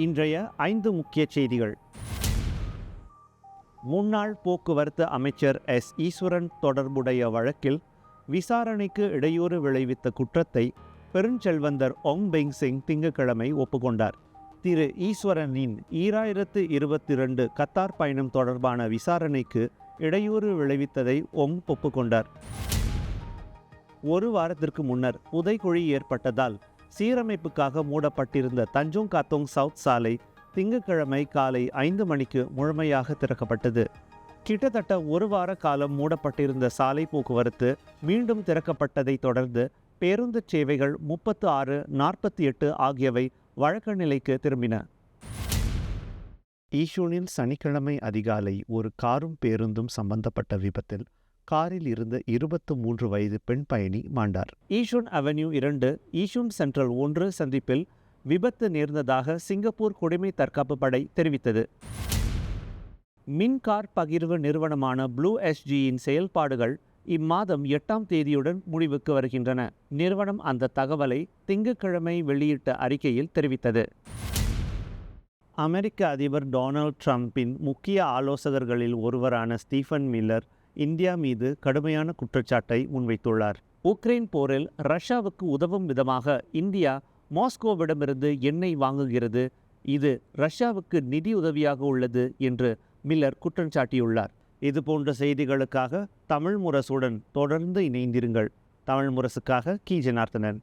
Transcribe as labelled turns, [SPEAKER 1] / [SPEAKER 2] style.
[SPEAKER 1] இன்றைய ஐந்து முக்கிய செய்திகள். முன்னாள் போக்குவரத்து அமைச்சர் எஸ். ஈஸ்வரன் தொடர்புடைய வழக்கில் விசாரணைக்கு இடையூறு விளைவித்த குற்றத்தை பெருஞ்செல்வந்தர் ஒங் பெங் சிங் திங்கட்கிழமை ஒப்புக்கொண்டார். திரு. ஈஸ்வரனின் ஈராயிரத்து இருபத்தி ரெண்டு கத்தார் பயணம் தொடர்பான விசாரணைக்கு இடையூறு விளைவித்ததை ஒங் ஒப்புக்கொண்டார். ஒரு வாரத்திற்கு முன்னர் புதைக்குழி ஏற்பட்டதால் சீரமைப்புக்காக மூடப்பட்டிருந்த தஞ்சோங் காத்தோங் சவுத் சாலை திங்கட்கிழமை காலை ஐந்து மணிக்கு முழுமையாக திறக்கப்பட்டது. கிட்டத்தட்ட ஒரு வார காலம் மூடப்பட்டிருந்த சாலை போக்குவரத்து மீண்டும் திறக்கப்பட்டதை தொடர்ந்து பேருந்து சேவைகள் முப்பத்து ஆறு நாற்பத்தி எட்டு ஆகியவை வழக்க நிலைக்கு திரும்பின. ஈஷூனில் சனிக்கிழமை அதிகாலை ஒரு காரும் பேருந்தும் சம்பந்தப்பட்ட விபத்தில் காரில் இருந்த இருபத்து மூன்று வயது பெண் பயணி மாண்டார். ஈஷூன் அவென்யூ இரண்டு ஈஷூன் சென்ட்ரல் ஒன்று சந்திப்பில் விபத்து நேர்ந்ததாக சிங்கப்பூர் குடிமை தற்காப்பு படை தெரிவித்தது. மின் கார் பகிர்வு நிறுவனமான ப்ளூ எஸ்ஜியின் செயல்பாடுகள் இம்மாதம் எட்டாம் தேதியுடன் முடிவுக்கு வருகின்றன. நிறுவனம் அந்த தகவலை திங்கட்கிழமை வெளியிட்ட அறிக்கையில் தெரிவித்தது. அமெரிக்க அதிபர் டொனால்ட் ட்ரம்பின் முக்கிய ஆலோசகர்களில் ஒருவரான ஸ்டீஃபன் மில்லர் இந்தியா மீது கடுமையான குற்றச்சாட்டை முன்வைத்துள்ளார். உக்ரைன் போரில் ரஷ்யாவுக்கு உதவும் விதமாக இந்தியா மாஸ்கோவிடமிருந்து எண்ணெய் வாங்குகிறது. இது ரஷ்யாவுக்கு நிதி உதவியாக உள்ளது என்று மில்லர் குற்றம் சாட்டியுள்ளார். இது போன்ற செய்திகளுக்காக தமிழ் முரசுடன் தொடர்ந்து இணைந்திருங்கள். தமிழ் முரசுக்காக கி. ஜனார்த்தனன்.